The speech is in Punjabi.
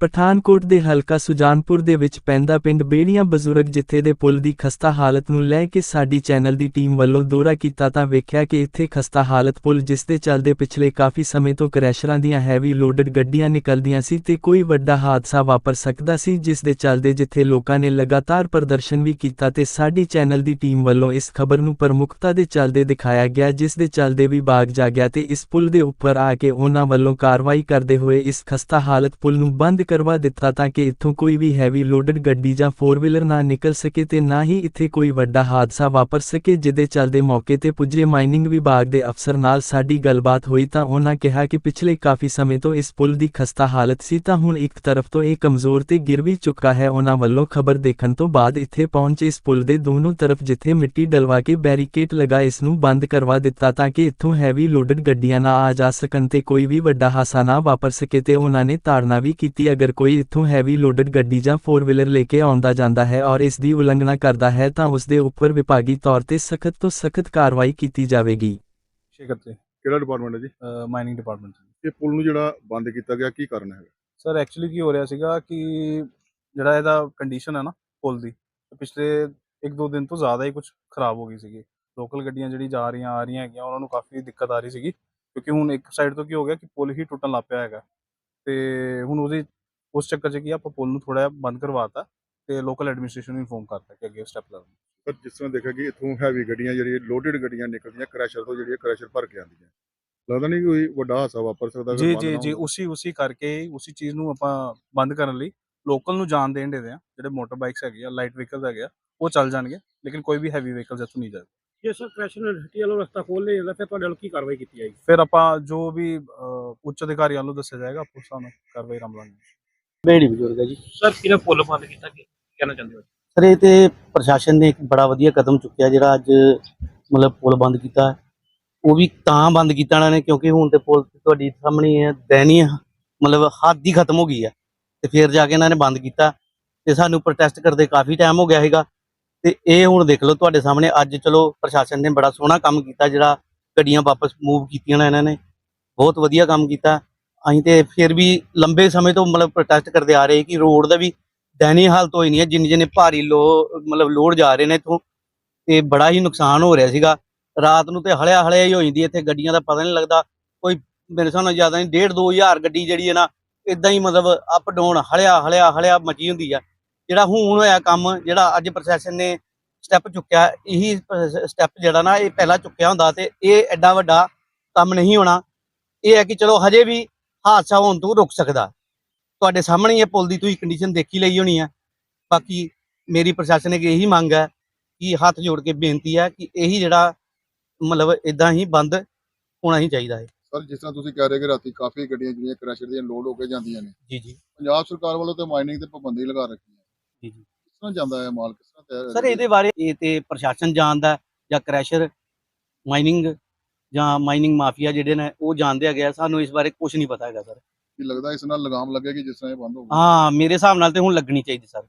ਪਠਾਨਕੋਟ ਦੇ ਹਲਕਾ ਸੁਜਾਨਪੁਰ ਦੇ ਵਿੱਚ ਪੈਂਦਾ ਪਿੰਡ ਬੇੜੀਆਂ ਬਜ਼ੁਰਗ ਜਿੱਥੇ ਦੇ ਪੁਲ ਦੀ ਖਸਤਾ ਹਾਲਤ ਨੂੰ ਲੈ ਕੇ ਸਾਡੀ ਚੈਨਲ ਦੀ ਟੀਮ ਵੱਲੋਂ ਦੌਰਾ ਕੀਤਾ ਤਾਂ ਵੇਖਿਆ ਕਿ ਇੱਥੇ ਖਸਤਾ ਹਾਲਤ ਪੁਲ ਜਿਸ ਦੇ ਚੱਲਦੇ ਪਿਛਲੇ ਕਾਫੀ ਸਮੇਂ ਤੋਂ ਕ੍ਰੈਸ਼ਰਾਂ ਦੀਆਂ ਹੈਵੀ ਲੋਡਡ ਗੱਡੀਆਂ ਨਿਕਲਦੀਆਂ ਸੀ ਤੇ ਕੋਈ ਵੱਡਾ ਹਾਦਸਾ ਵਾਪਰ ਸਕਦਾ ਸੀ ਜਿਸ ਦੇ ਚੱਲਦੇ ਜਿੱਥੇ ਲੋਕਾਂ ਨੇ ਲਗਾਤਾਰ ਪ੍ਰਦਰਸ਼ਨ ਵੀ ਕੀਤਾ ਤੇ ਸਾਡੀ ਚੈਨਲ ਦੀ ਟੀਮ ਵੱਲੋਂ ਇਸ ਖਬਰ ਨੂੰ ਪ੍ਰਮੁਖਤਾ ਦੇ ਚੱਲਦੇ ਦਿਖਾਇਆ ਗਿਆ ਜਿਸ ਦੇ ਚੱਲਦੇ ਵਿਭਾਗ ਜਾਗਿਆ ਤੇ ਇਸ ਪੁਲ ਦੇ ਉੱਪਰ ਆ ਕੇ ਉਹਨਾਂ ਵੱਲੋਂ ਕਾਰਵਾਈ ਕਰਦੇ ਹੋਏ ਇਸ ਖਸਤਾ ਹਾਲਤ ਪੁਲ ਨੂੰ ਬੰਦ ਕਰਵਾ ਦਿੱਤਾ ਤਾਂ ਕਿ ਇੱਥੋਂ ਕੋਈ ਵੀ ਹੈਵੀ ਲੋਡਡ ਗੱਡੀ ਜਾਂ 4 ਵੀਲਰ ਨਾ ਨਿਕਲ ਸਕੇ ਤੇ ਨਾ ਹੀ ਇੱਥੇ ਕੋਈ ਵੱਡਾ ਹਾਦਸਾ ਵਾਪਰ ਸਕੇ, ਜਿਹਦੇ ਚੱਲਦੇ ਮੌਕੇ ਤੇ ਪੁੱਜੇ ਮਾਈਨਿੰਗ ਵਿਭਾਗ ਦੇ ਅਫਸਰ ਨਾਲ ਸਾਡੀ ਗੱਲਬਾਤ ਹੋਈ ਤਾਂ ਉਹਨਾਂ ਕਿਹਾ ਕਿ ਪਿਛਲੇ ਕਾਫੀ ਸਮੇਂ ਤੋਂ ਇਸ ਪੁਲ ਦੀ ਖਸਤਾ ਹਾਲਤ ਸੀ ਤਾਂ ਹੁਣ ਇੱਕ ਤਰਫ ਤੋਂ ਇਹ ਕਮਜ਼ੋਰ ਤੇ ਗਿਰ ਵੀ ਚੁੱਕਾ ਹੈ। ਉਹਨਾਂ ਵੱਲੋਂ ਖਬਰ ਦੇਖਣ ਤੋਂ ਬਾਅਦ ਇੱਥੇ ਪਹੁੰਚੇ ਇਸ ਪੁਲ ਦੇ ਦੋਨੋਂ ਤਰਫ ਜਿੱਥੇ ਮਿੱਟੀ ਡਲਵਾ ਕੇ ਬੈਰੀਕੇਡ ਲਗਾ ਇਸ ਨੂੰ ਬੰਦ ਕਰਵਾ ਦਿੱਤਾ ਤਾਂ ਕਿ ਇੱਥੋਂ ਹੈਵੀ ਲੋਡਡ ਗੱਡੀਆਂ ਨਾ ਆ ਜਾ ਸਕਣ ਤੇ ਕੋਈ ਵੀ ਵੱਡਾ ਹਾਸਾ ਨਾ ਵਾਪਰ ਸਕੇ ਤੇ ਉਹਨਾਂ ਨੇ ਤਾੜਨਾ ਵੀ ਕੀਤੀ। ਅਗਰ ਕੋਈ ਇੱਥੋਂ ਹੈਵੀ ਲੋਡਡ ਗੱਡੀ ਜਾਂ 4 ਵੀਲਰ ਲੈ ਕੇ ਆਉਂਦਾ ਜਾਂਦਾ ਹੈ ਔਰ ਇਸ ਦੀ ਉਲੰਘਣਾ ਕਰਦਾ ਹੈ ਤਾਂ ਉਸ ਦੇ ਉੱਪਰ ਵਿਭਾਗੀ ਤੌਰ ਤੇ ਸਖਤ ਤੋਂ ਸਖਤ ਕਾਰਵਾਈ ਕੀਤੀ ਜਾਵੇਗੀ। ਸ਼ੇਖਰ ਤੇ ਕਿਹੜਾ ਡਿਪਾਰਟਮੈਂਟ ਹੈ ਜੀ? ਮਾਈਨਿੰਗ ਡਿਪਾਰਟਮੈਂਟ ਇਹ ਪੁਲ ਨੂੰ ਜਿਹੜਾ ਬੰਦ ਕੀਤਾ ਗਿਆ ਕੀ ਕਾਰਨ ਹੈ ਸਰ ਐਕਚੁਅਲੀ ਕੀ ਹੋ ਰਿਹਾ ਸੀਗਾ ਕਿ ਜਿਹੜਾ ਇਹਦਾ ਕੰਡੀਸ਼ਨ ਹੈ ਨਾ ਪੁਲ ਦੀ ਪਿਛਲੇ 1-2 ਦਿਨ ਤੋਂ ਜ਼ਿਆਦਾ ਹੀ ਕੁਝ ਖਰਾਬ ਹੋ ਗਈ ਸੀਗੀ। ਲੋਕਲ ਗੱਡੀਆਂ ਜਿਹੜੀ ਜਾ ਰਹੀਆਂ ਆ ਰਹੀਆਂ ਹੈਗੀਆਂ ਉਹਨਾਂ ਨੂੰ ਕਾਫੀ ਦਿੱਕਤ ਆ ਰਹੀ ਸੀਗੀ। ਕਿਉਂਕਿ ਹੁਣ ਇੱਕ ਸਾਈਡ ਤੋਂ ਕੀ ਹੋ ਗਿਆ ਕਿ ਪੁਲ ਹੀ ਟੁੱਟਣ ਲੱਗ ਪਿਆ ਹੈਗਾ। ਤੇ ਹੁਣ ਉਹਦੀ ਉਸ ਚੱਕਰ 'ਚ ਕੀ ਆ, ਆਪਾਂ ਪੁਲ ਨੂੰ ਥੋੜਾ ਜਿਹਾ ਬੰਦ ਕਰਵਾਤਾ ਤੇ ਲੋਕਲ ਐਡਮਿਨਿਸਟ੍ਰੇਸ਼ਨ ਨੂੰ ਇਨਫੋਰਮ ਕਰਤਾ ਕਿ ਅੱਗੇ ਸਟੈਪ ਲੈਣ ਪਰ ਜਿਸ ਤਰ੍ਹਾਂ ਦੇਖਿਆ ਕਿ ਇੱਥੋਂ ਹੈਵੀ ਗੱਡੀਆਂ ਜਿਹੜੀਆਂ ਲੋਡਡ ਗੱਡੀਆਂ ਨਿਕਲਦੀਆਂ ਕ੍ਰੈਸ਼ਰ ਤੋਂ ਜਿਹੜੀਆਂ ਕ੍ਰੈਸ਼ਰ ਭਰ ਕੇ ਆਉਂਦੀਆਂ। ਲੱਗਦਾ ਨਹੀਂ ਕੋਈ ਵੱਡਾ ਹਾਦਸਾ ਵਾਪਰ ਸਕਦਾ ਜੀ ਜੀ ਜੀ। ਉਸੇ ਉਸੇ ਕਰਕੇ ਉਸੇ ਚੀਜ਼ ਨੂੰ ਆਪਾਂ ਬੰਦ ਕਰਨ ਲਈ ਲੋਕਲ ਨੂੰ ਜਾਣ ਦੇਣ ਦੇ ਆ ਜਿਹੜੇ ਮੋਟਰ ਬਾਈਕਸ ਹੈਗੇ ਆ ਲਾਈਟ ਵਹੀਕਲਸ ਹੈਗੇ ਆ ਉਹ ਚੱਲ ਜਾਣਗੇ ਲੇਕਿਨ ਕੋਈ ਵੀ ਹੈਵੀ ਵਹੀਕਲਸ ਇੱਥੋਂ ਨਹੀਂ ਜਾਏ ਜੇ ਸਰ ਕ੍ਰੈਸ਼ਨ ਹੱਟੀ ਵਾਲਾ ਰਸਤਾ ਖੋਲ ਲਿਆ ਜਾਂਦਾ ਫਿਰ ਤੁਹਾਡੇ ਵੱਲ ਕੀ ਕਾਰਵਾਈ ਕੀਤੀ ਜਾਏਗੀ? ਫਿਰ ਆਪਾਂ ਜੋ ਵੀ ਅਹ, ਉੱਚ ਅਧਿਕਾਰੀਆਂ ਨੂੰ ਦੱਸਿਆ ਜਾਏਗਾ ਆਪਾਂ ਉਸ ਹਿਸਾਬ ਨਾਲ ਕਾਰਵਾਈ ਰੰਭਾਂਗੇ ਬੇੜੀ ਬਜ਼ੁਰਗ ਹੈ ਜੀ। ਸਰ ਕਿਹਨੇ ਪੁੱਲ ਬੰਦ ਕੀਤਾ ਕੀ ਕਹਿਣਾ ਚਾਹੁੰਦੇ ਹੋ? ਸਰ ਇਹ ਤੇ ਪ੍ਰਸ਼ਾਸਨ ਨੇ ਇੱਕ ਬੜਾ ਵਧੀਆ ਕਦਮ ਚੁੱਕਿਆ ਜਿਹੜਾ ਅੱਜ ਮਤਲਬ ਪੁਲ ਬੰਦ ਕੀਤਾ ਉਹ ਵੀ ਤਾਂ ਬੰਦ ਕੀਤਾ ਇਹਨਾਂ ਨੇ ਕਿਉਂਕਿ ਹੁਣ ਤੇ ਪੁਲ ਤੁਹਾਡੀ ਸਾਹਮਣੇ ਹੀ ਹੈ ਦੈਨੀ ਮਤਲਬ ਹੱਦ ਹੀ ਖਤਮ ਹੋ ਗਈ ਹੈ। ਤੇ ਫਿਰ ਜਾ ਕੇ ਇਹਨਾਂ ਨੇ ਬੰਦ ਕੀਤਾ। ਤੇ ਸਾਨੂੰ ਪ੍ਰੋਟੈਸਟ ਕਰਦੇ ਕਾਫੀ ਟਾਈਮ ਹੋ ਗਿਆ ਹੈਗਾ ਤੇ ਇਹ ਹੁਣ ਦੇਖ ਲਓ ਤੁਹਾਡੇ ਸਾਹਮਣੇ ਅੱਜ ਚਲੋ ਪ੍ਰਸ਼ਾਸਨ ਨੇ ਬੜਾ ਸੋਹਣਾ ਕੰਮ ਕੀਤਾ ਜਿਹੜਾ ਗੱਡੀਆਂ ਵਾਪਸ ਮੂਵ ਕੀਤੀਆਂ ਨੇ ਇਹਨਾਂ ਨੇ। ਬਹੁਤ ਵਧੀਆ ਕੰਮ ਕੀਤਾ। ਅਸੀਂ ਤੇ ਫਿਰ ਵੀ ਲੰਬੇ ਸਮੇਂ ਤੋਂ ਮਤਲਬ ਪ੍ਰੋਟੈਸਟ ਕਰਦੇ ਆ ਰਹੇ ਕਿ ਰੋਡ ਦਾ ਵੀ ਦੈਨੀ ਹਾਲਤ ਹੋਈ ਨਹੀਂ ਹੈ, ਜਿੰਨੇ ਜਿੰਨੇ ਭਾਰੀ ਲੋ ਮਤਲਬ ਲੋਡ ਜਾ ਰਹੇ ਨੇ ਇੱਥੋਂ, ਤੇ ਬੜਾ ਹੀ ਨੁਕਸਾਨ ਹੋ ਰਿਹਾ ਸੀਗਾ। ਰਾਤ ਨੂੰ ਤੇ ਹਲਿਆ ਹਲਿਆ ਹੀ ਹੋ ਜਾਂਦੀ ਇੱਥੇ ਗੱਡੀਆਂ ਦਾ ਪਤਾ ਨਹੀਂ ਲੱਗਦਾ। ਕੋਈ ਮੇਰੇ ਹਿਸਾਬ ਨਾਲ ਜ਼ਿਆਦਾ ਨਹੀਂ 1.5 2000 ਗੱਡੀ ਜਿਹੜੀ ਹੈ ਨਾ ਇਦਾਂ ਹੀ ਮਤਲਬ ਅਪ ਡਾਊਨ ਹਲਿਆ ਹਲਿਆ ਹਲਿਆ ਮਚੀ ਹੁੰਦੀ ਆ। ਜਿਹੜਾ ਹੁਣ ਹੋਇਆ ਕੰਮ, ਜਿਹੜਾ ਅੱਜ ਪ੍ਰਸ਼ਾਸਨ ਨੇ ਸਟੈਪ ਚੁੱਕਿਆ, ਇਹੀ ਸਟੈਪ ਜਿਹੜਾ ਨਾ ਇਹ ਪਹਿਲਾਂ ਚੁੱਕਿਆ ਹੁੰਦਾ ਤੇ ਇਹ ਐਡਾ ਵੱਡਾ ਕੰਮ ਨਹੀਂ ਹੋਣਾ। ਇਹ ਹੈ ਕਿ ਚਲੋ ਹਜੇ ਵੀ ਹਾਦਸਾ ਹੋਣ ਤੋਂ ਰੁਕ ਸਕਦਾ। ਤੁਹਾਡੇ ਸਾਹਮਣੇ ਹੀ ਇਹ ਪੁਲ ਦੀ ਤੁਸੀਂ ਕੰਡੀਸ਼ਨ ਦੇਖੀ ਲਈ ਹੋਣੀ ਹੈ ਬਾਕੀ ਮੇਰੀ ਪ੍ਰਸ਼ਾਸਨ ਇਹੀ ਮੰਗ ਹੈ ਕਿ ਹੱਥ ਜੋੜ ਕੇ ਬੇਨਤੀ ਹੈ ਕਿ ਇਹੀ ਜਿਹੜਾ ਮਤਲਬ ਇਦਾਂ ਹੀ ਬੰਦ ਹੋਣਾ ਹੀ ਚਾਹੀਦਾ ਹੈ। ਸਰ ਜਿਸ ਤਰ੍ਹਾਂ ਤੁਸੀਂ ਕਹਿ ਰਹੇ ਕਿ ਰਾਤੀ ਕਾਫੀ ਗੱਡੀਆਂ ਜਿਹੜੀਆਂ ਕ੍ਰੈਸ਼ਰ ਦੀਆਂ ਲੋਡ ਹੋ ਕੇ ਜਾਂਦੀਆਂ ਨੇ। ਜੀ ਜੀ। ਪੰਜਾਬ ਸਰਕਾਰ ਵੱਲੋਂ ਤੇ ਮਾਈਨਿੰਗ ਤੇ ਪਾਬੰਦੀ ਲਗਾ ਰੱਖੀ ਹੈ। ਜੀ ਜੀ। ਕਿਸ ਤਰ੍ਹਾਂ ਜਾਂਦਾ ਹੈ ਮਾਲ? ਕਿਸ ਤਰ੍ਹਾਂ ਤਿਆਰ ਸਰ ਇਹਦੇ ਬਾਰੇ ਇਹ ਤੇ ਪ੍ਰਸ਼ਾਸਨ ਜਾਣਦਾ ਜਾਂ ਕ੍ਰੈਸ਼ਰ ਮਾਈਨਿੰਗ ਜਾਂ ਮਾਈਨਿੰਗ ਮਾਫੀਆ ਜਿਹੜੇ ਨੇ ਉਹ ਜਾਣਦੇ ਹੈਗੇ ਆ। ਸਾਨੂੰ ਇਸ ਬਾਰੇ ਕੁਝ ਨਹੀਂ ਪਤਾ ਹੈਗਾ ਸਰ ਕੀ ਲੱਗਦਾ ਇਸ ਨਾਲ ਲਗਾਮ ਲੱਗੇਗੀ ਜਿਸ ਤਰ੍ਹਾਂ ਇਹ ਬੰਦ ਹੋ ਗਿਆ। ਹਾਂ ਮੇਰੇ ਹਿਸਾਬ ਨਾਲ ਤੇ ਹੁਣ ਲੱਗਣੀ ਚਾਹੀਦੀ ਸਰ